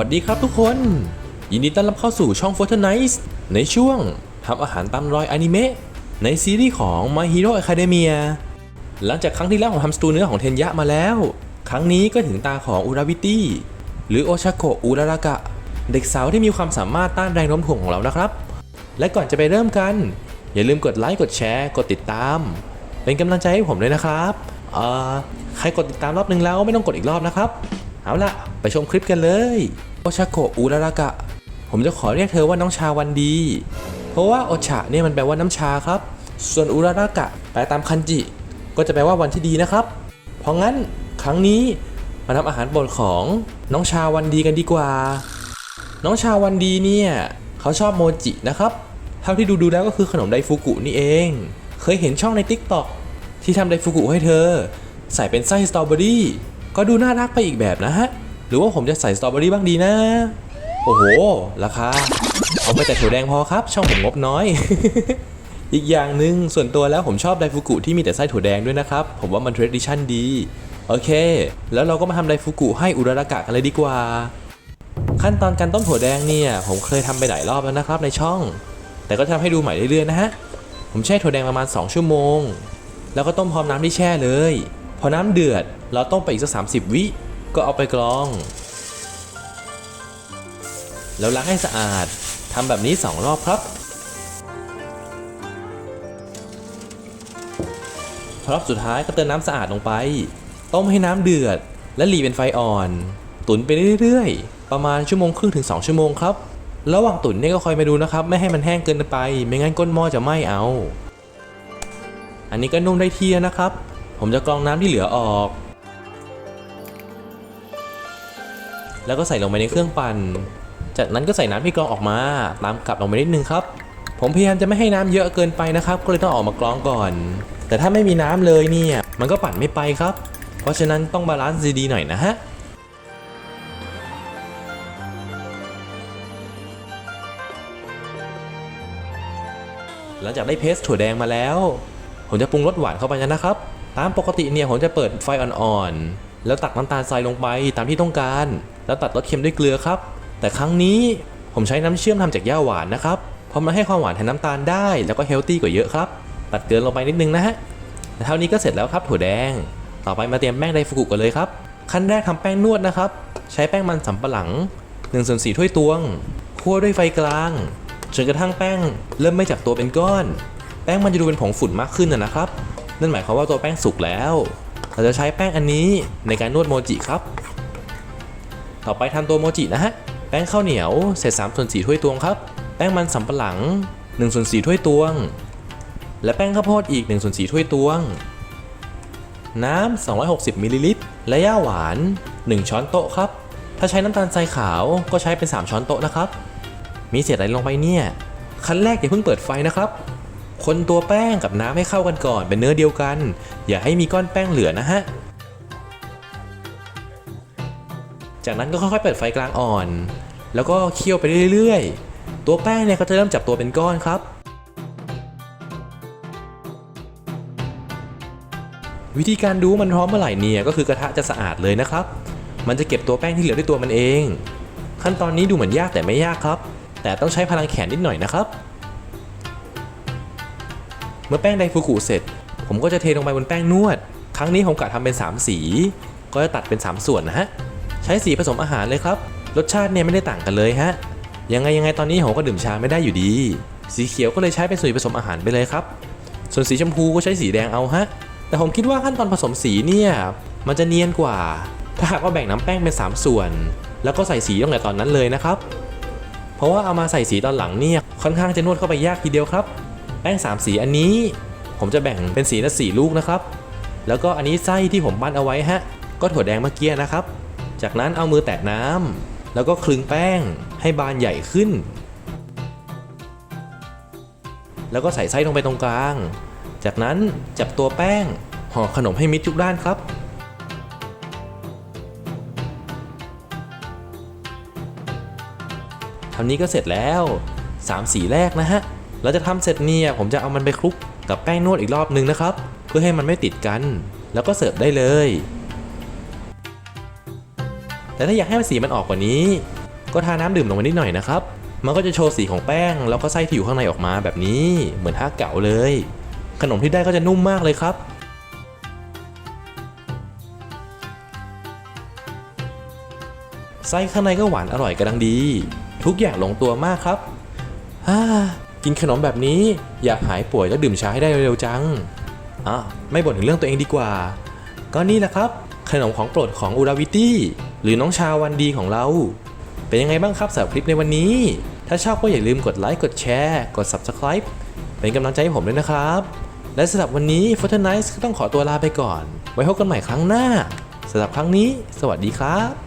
วัสดีครับทุกคน ยินดีต้อนรับเข้าสู่ช่อง Fortnite ในช่วงทำอาหารตามรอยอนิเมะในซีรีส์ของ My Hero Academia หลังจากครั้งที่แล้วผมทำสตูเนื้อของเทนยะมาแล้ว ครั้งนี้ก็ถึงตาของอุราวิตี้หรือโอชาโกะอุรารากะ เด็กสาวที่มีความสามารถต้านแรงโน้มถ่วงของเรานะครับ และก่อนจะไปเริ่มกัน อย่าลืมกดไลค์กดแชร์กดติดตาม เป็นกำลังใจให้ผมด้วยนะครับเอ่อใครกดติดตามรอบนึงแล้วไม่ต้องกดอีกรอบนะครับ เอาล่ะ ไปชมคลิปกันเลย โอชาโกะอุรารากะ ผมจะขอเรียกเธอว่าน้องชาวันดี เพราะว่าโอชาเนี่ยมันแปลว่าน้ำชาครับ ส่วนอุรารากะแปลตามคันจิ ก็จะแปลว่าวันที่ดีนะครับ เพราะงั้นครั้งนี้มาทำอาหารโปรดของน้องชาวันดีกันดีกว่า น้องชาวันดีเนี่ยเขาชอบโมจินะครับ เท่าที่ดูดูแล้วก็คือขนมไดฟูกุนี่เอง เคยเห็นช่องใน Tik t o อกที่ทำไดฟูกุให้เธอ ใส่เป็นไส้สตรอเบอรี่ ก็ดูน่ารักไปอีกแบบนะฮะ หรือว่าผมจะใส่สตรอเบอรี่บ้างดีนะ โอ้โห ราคา เอาไปแต่ถั่วแดงพอครับ ช่องผมงบน้อย อีกอย่างหนึ่งส่วนตัวแล้วผมชอบไดฟูกุที่มีแต่ไส้ถั่วแดงด้วยนะครับ ผมว่ามันเทรดิชั่นดี โอเค แล้วเราก็มาทำไดฟูกุให้อุรารากะกันเลยดีกว่า ขั้นตอนการต้มถั่วแดงเนี่ย ผมเคยทำไปหลายรอบแล้วนะครับในช่อง แต่ก็ทำให้ดูใหม่เรื่อยๆนะฮะ ผมแช่ถั่วแดงประมาณ 2 ชั่วโมง แล้วก็ต้มพร้อมน้ำที่แช่เลย พอน้ำเดือด เราต้มไปอีกสักสาวิ ก็เอาไปกรอง แล้วล้างให้สะอาดทำแบบนี้ 2 รอบครับพรอบสุดท้ายก็เติมน้ำสะอาดลงไป ต้มให้น้ำเดือด และหลีเป็นไฟอ่อน ตุ๋นไปเรื่อยๆ ประมาณชั่วโมงครึ่งถึง 2 ชั่วโมงครับ ระหว่างตุ๋นเนี่ยก็คอยมาดูนะครับ ไม่ให้มันแห้งเกินไป ไม่งั้นก้นหม้อจะไหม้เอา อันนี้ก็นุ่มได้ที่นะครับ ผมจะกรองน้ำที่เหลือออก แล้วก็ใส่ลงไปในเครื่องปั่น จากนั้นก็ใส่น้ำที่กรองออกมา ตามกลับลงไปนิดนึงครับ ผมพยายามจะไม่ให้น้ำเยอะเกินไปนะครับ ก็เลยต้องออกมากรองก่อน แต่ถ้าไม่มีน้ำเลยเนี่ย มันก็ปั่นไม่ไปครับ เพราะฉะนั้นต้องบาลานซ์ดีๆหน่อยนะฮะหลังจากได้เพสถั่วแดงมาแล้ว ผมจะปรุงรสหวานเข้าไปนะครับ ตามปกติเนี่ยผมจะเปิดไฟอ่อนๆ แล้วตักน้ำตาลทรายลงไปตามที่ต้องการ แล้วตัดรสเค็มด้วยเกลือครับ แต่ครั้งนี้ผมใช้น้ำเชื่อมทำจากหญ้าหวานนะครับ เพราะมันให้ความหวานแทนน้ำตาลได้ แล้วก็เฮลตี้กว่าเยอะครับ ตัดเกลือลงไปนิดนึงนะฮะและเท่านี้ก็เสร็จแล้วครับถั่วแดง ต่อไปมาเตรียมแป้งไดฟุกุกันเลยครับ ขั้นแรกทำแป้งนวดนะครับ ใช้แป้งมันสำปะหลัง1ส่วน4ถ้วยตวง คั่วด้วยไฟกลาง จนกระทั่งแป้ง เริ่มไม่จับตัวเป็นก้อน แป้งมันจะดูเป็นผงฝุ่นมากขึ้นนะนะครับ นั่นหมายความว่าตัวแป้งสุกแล้ว เราจะใช้แป้งอันนี้ในการนวดโมจิครับ ต่อไปทำตัวโมจินะฮะ แป้งข้าวเหนียวเศษ3ส่วน4ถ้วยตวงครับ แป้งมันสำปะหลัง1ส่วน4ถ้วยตวง และแป้งข้าวโพดอีก1ส่วน4ถ้วยตวง น้ำ260มิลลิลิตร และย่าหวาน 1 ช้อนโต๊ะครับ ถ้าใช้น้ำตาลทรายขาวก็ใช้เป็น 3 ช้อนโต๊ะนะครับ มีเศษอะไรลงไปเนี่ย ขั้นแรกอย่าเพิ่งเปิดไฟนะครับ คนตัวแป้งกับน้ำให้เข้ากันก่อนเป็นเนื้อเดียวกัน อย่าให้มีก้อนแป้งเหลือนะฮะ จากนั้นก็ค่อยๆเปิดไฟกลางอ่อน แล้วก็เคี่ยวไปเรื่อยๆ ตัวแป้งเนี่ยก็จะเริ่มจับตัวเป็นก้อนครับ วิธีการดูมันพร้อมเมื่อไหร่เนี่ยก็คือกระทะจะสะอาดเลยนะครับ มันจะเก็บตัวแป้งที่เหลือด้วยตัวมันเอง ขั้นตอนนี้ดูเหมือนยากแต่ไม่ยากครับ แต่ต้องใช้พลังแขนนิดหน่อยนะครับ เมื่อแป้งไดฟูกุเสร็จ ผมก็จะเทลงไปบนแป้งนวด ครั้งนี้ผมกะทำเป็น 3 สี ก็จะตัดเป็น 3 ส่วนนะฮะ ใช้สีผสมอาหารเลยครับ รสชาติเนี่ยไม่ได้ต่างกันเลยฮะ ยังไงยังไงตอนนี้ผมก็ดื่มชาไม่ได้อยู่ดี สีเขียวก็เลยใช้เป็นสีผสมอาหารไปเลยครับ ส่วนสีชมพูก็ใช้สีแดงเอาฮะ แต่ผมคิดว่าขั้นตอนผสมสีเนี่ยมันจะเนียนกว่า ถ้าหากว่าแบ่งน้ำแป้งเป็น 3 ส่วน แล้วก็ใส่สีตั้งแต่ตอนนั้นเลยนะครับ เพราะว่าเอามาใส่สีตอนหลังเนี่ยค่อนข้างจะนวดเข้าไปยากทีเดียวครับ แป้ง 3 สีอันนี้ ผมจะแบ่งเป็นสีละสีลูกนะครับ แล้วก็อันนี้ไส้ที่ผมปั้นเอาไว้ฮะ ก็ถั่วแดงเมื่อกี้นะครับ จากนั้นเอามือแตะน้ำแล้วก็คลึงแป้งให้บานใหญ่ขึ้น แล้วก็ใส่ไส้ลงไปตรงกลาง จากนั้นจับตัวแป้งห่อขนมให้มิดทุกด้านครับทำนี้ก็เสร็จแล้ว 3 สีแรกนะฮะ เราจะทำเสร็จเนี่ยผมจะเอามันไปคลุกกับแป้งนวดอีกรอบนึงนะครับ เพื่อให้มันไม่ติดกัน แล้วก็เสิร์ฟได้เลย แต่ถ้าอยากให้มันสีมันออกกว่านี้ ก็ทาน้ำดื่มลงไปนิดหน่อยนะครับ มันก็จะโชว์สีของแป้ง แล้วก็ไส้ที่อยู่ข้างในออกมาแบบนี้ เหมือนฮากเก๋าเลย ขนมที่ได้ก็จะนุ่มมากเลยครับไส้ข้างในก็หวานอร่อยกำลังดี ทุกอย่างลงตัวมากครับฮ่ากินขนมแบบนี้อยากหายป่วยแล้วดื่มชาให้ได้เร็วๆจังอะไม่บ่นถึงเรื่องตัวเองดีกว่า ก็นี่แหละครับ ขนมของโปรดของอุราวิตี้หรือน้องชาวันดีของเรา เป็นยังไงบ้างครับสำหรับคลิปในวันนี้ ถ้าชอบก็อย่าลืมกดไลค์กดแชร์กด Subscribe เป็นกำลังใจให้ผมด้วยนะครับ และสำหรับวันนี้ f o r t n i t e ก็ต้องขอตัวลาไปก่อน ไว้พบกันใหม่ครั้งหน้าสำหรับครั้งนี้ สวัสดีครับ